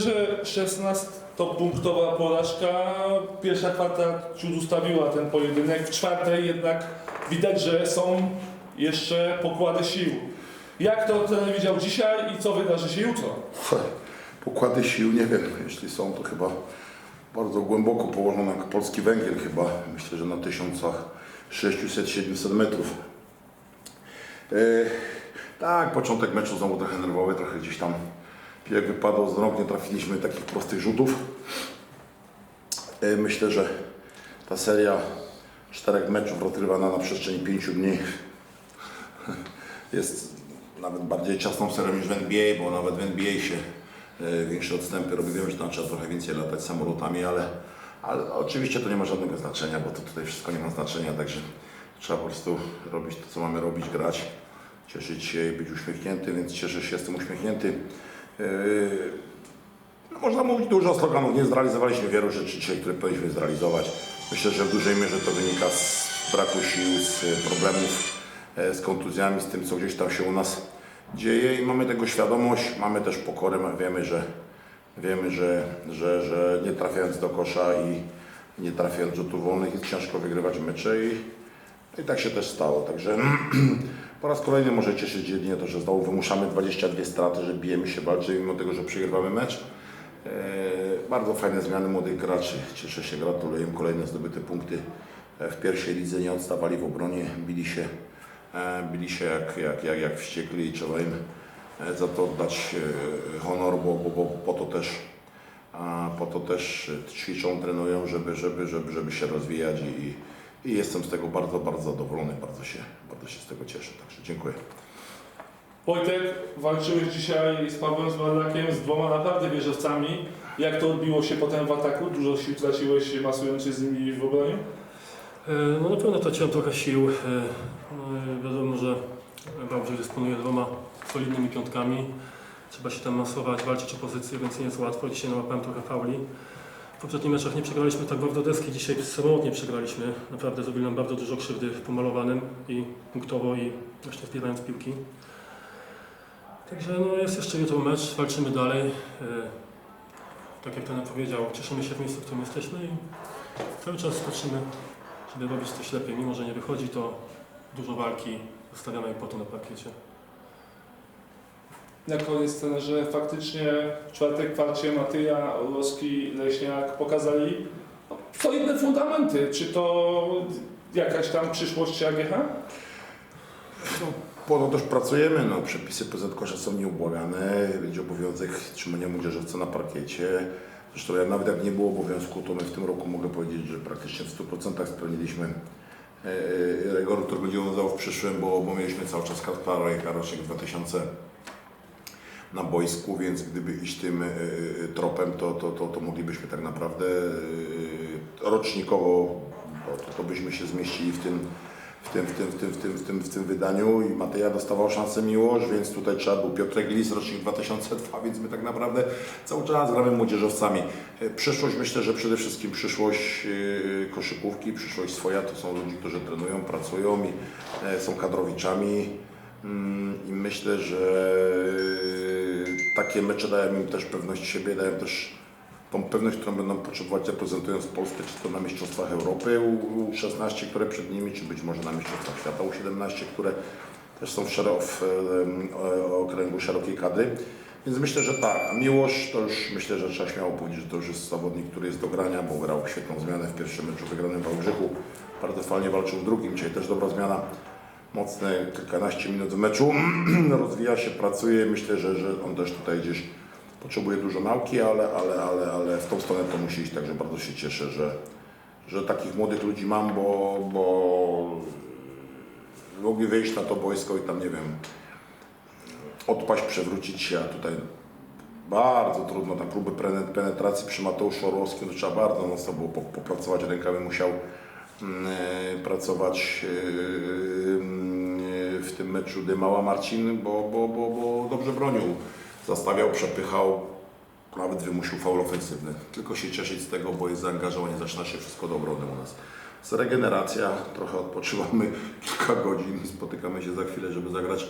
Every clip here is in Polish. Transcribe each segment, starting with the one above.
trenerze 16-punktowa porażka. Pierwsza kwarta ciut ustawiła ten pojedynek. W czwartej jednak widać, że są jeszcze pokłady sił. Jak to trener widział dzisiaj i co wydarzy się jutro? Pokłady sił, nie wiem, jeśli są, to chyba bardzo głęboko położone jak polski węgiel chyba. Myślę, że na 1600-700 metrów. E, tak, początek meczu znowu trochę nerwowy, trochę gdzieś tam piłek wypadał z rąk, nie trafiliśmy takich prostych rzutów. E, myślę, że ta seria czterech meczów rozgrywana na przestrzeni pięciu dni jest nawet bardziej ciasną serią niż w NBA, bo nawet w NBA się e, większe odstępy robi. Wiem, że tam trzeba trochę więcej latać samolotami, ale, ale oczywiście to nie ma żadnego znaczenia, bo to tutaj wszystko nie ma znaczenia, także trzeba po prostu robić to, co mamy robić, grać, cieszyć się i być uśmiechnięty, więc cieszę się, jestem uśmiechnięty. E, no, można mówić dużo sloganów, nie zrealizowaliśmy wielu rzeczy dzisiaj, które powinniśmy zrealizować. Myślę, że w dużej mierze to wynika z braku sił, z problemów e, z kontuzjami, z tym, co gdzieś tam się u nas dzieje i mamy tego świadomość, mamy też pokorę, wiemy, że wiemy, że, że, że nie trafiając do kosza i nie trafiając rzutów wolnych jest ciężko wygrywać mecze i, i tak się też stało. Także po raz kolejny może cieszyć jedynie to, że znowu wymuszamy 22 straty, że bijemy się, walczymy mimo tego, że przegrywamy mecz. E, bardzo fajne zmiany młodych graczy. Cieszę się, gratuluję im kolejne zdobyte punkty. E, w pierwszej lidze nie odstawali w obronie, bili się, e, bili się jak, jak, jak, jak wściekli i trzeba im za to oddać honor, bo, bo, bo po to też po to też ćwiczą, trenują, żeby, żeby, żeby, żeby się rozwijać i, i jestem z tego bardzo, bardzo zadowolony, bardzo się, bardzo się z tego cieszę, także dziękuję. Wojtek, walczyłeś dzisiaj z Pawłem Zmarlakiem, z dwoma naprawdę wieżowcami. Jak to odbiło się potem w ataku? Dużo sił traciłeś masując się z nimi w obronie? No na pewno traciłem trochę sił. E, no, e, Wiadomo, że Wałbrzych dysponuje dwoma solidnymi piątkami. Trzeba się tam masować, walczyć o pozycję, więc nie jest łatwo. Dzisiaj nałapałem trochę fauli. W poprzednich meczach nie przegraliśmy tak bardzo deski, dzisiaj samotnie przegraliśmy. Naprawdę zrobili nam bardzo dużo krzywdy w pomalowanym i punktowo i właśnie zbierając piłki. Także no, jest jeszcze jutro mecz, walczymy dalej. E, Tak jak ten powiedział, cieszymy się w miejscu, w którym jesteśmy i cały czas patrzymy żeby robić coś lepiej. Mimo, że nie wychodzi, to dużo walki zostawianej po to na parkiecie. Na koniec trenerze, faktycznie w czwartek kwarcie Matyja, Orłowski, Leśniak pokazali solidne fundamenty. Czy to jakaś tam przyszłość AGH? No, po to też pracujemy, no, przepisy PZ Kosza są nieubłagane, będzie obowiązek trzymania młodzieżowca na parkiecie. Zresztą ja nawet jak nie było obowiązku, to my w tym roku mogę powiedzieć, że praktycznie w 100% spełniliśmy e, e, rygor, który będzie obowiązywał w przyszłym, bo, bo mieliśmy cały czas Kasparę i Karoszek 2000 na boisku, więc gdyby iść tym e, e, tropem, to, to, to, to moglibyśmy tak naprawdę e, rocznikowo, to, to byśmy się zmieścili w tym, w tym, w tym, w tym, w tym, w tym, w tym wydaniu. I Mateja dostawał szansę Miłosz, więc tutaj trzeba był Piotrek Lis, rocznik 2002, więc my tak naprawdę cały czas gramy młodzieżowcami. Przyszłość, myślę, że przede wszystkim przyszłość koszykówki, przyszłość swoja, to są ludzie, którzy trenują, pracują i są kadrowiczami i myślę, że takie mecze dają im też pewność siebie, dają też tą pewność, którą będą potrzebować reprezentując Polskę, czy to na Mistrzostwach Europy u- U16, które przed nimi, czy być może na Mistrzostwach Świata U17, które też są w, w em, o- okręgu szerokiej kadry. Więc myślę, że tak. A Miłosz to już myślę, że trzeba śmiało powiedzieć, że to już jest zawodnik, który jest do grania, bo grał świetną zmianę w pierwszym meczu wygranym w Wałbrzychu. Bardzo fajnie walczył w drugim, dzisiaj też dobra zmiana. Mocne kilkanaście minut w meczu. Rozwija się, pracuje. Myślę, że, że on też tutaj gdzieś potrzebuje dużo nauki, ale, ale, ale, ale w tą stronę to musi iść, także bardzo się cieszę, że, że takich młodych ludzi mam, bo, bo mogli wyjść na to boisko i tam, nie wiem, odpaść, przewrócić się, a tutaj bardzo trudno, tam próby penetracji przy Mateuszu Orłowskim, to trzeba bardzo mocno było po- popracować, rękawy musiał pracować e, mm, e, w tym meczu Dymała Marcin, bo, bo, bo, bo dobrze bronił, zastawiał, przepychał, nawet wymusił faul ofensywny. Tylko się cieszyć z tego, bo jest zaangażowanie, zaczyna się wszystko do obrony u nas. Regeneracja, trochę odpoczywamy kilka godzin, spotykamy się za chwilę, żeby zagrać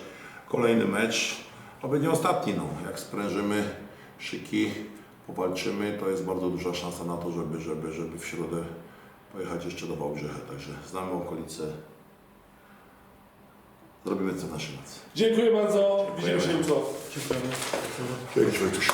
kolejny mecz, oby nie ostatni, no. Jak sprężymy szyki, powalczymy, to jest bardzo duża szansa na to, żeby, żeby, żeby w środę pojechać jeszcze do Wałbrzycha. Także znamy okolice. Zrobimy co w naszej mocy. Dziękuję bardzo. Widzimy się jutro. Dziękujemy. Dzięki Wojtusiu.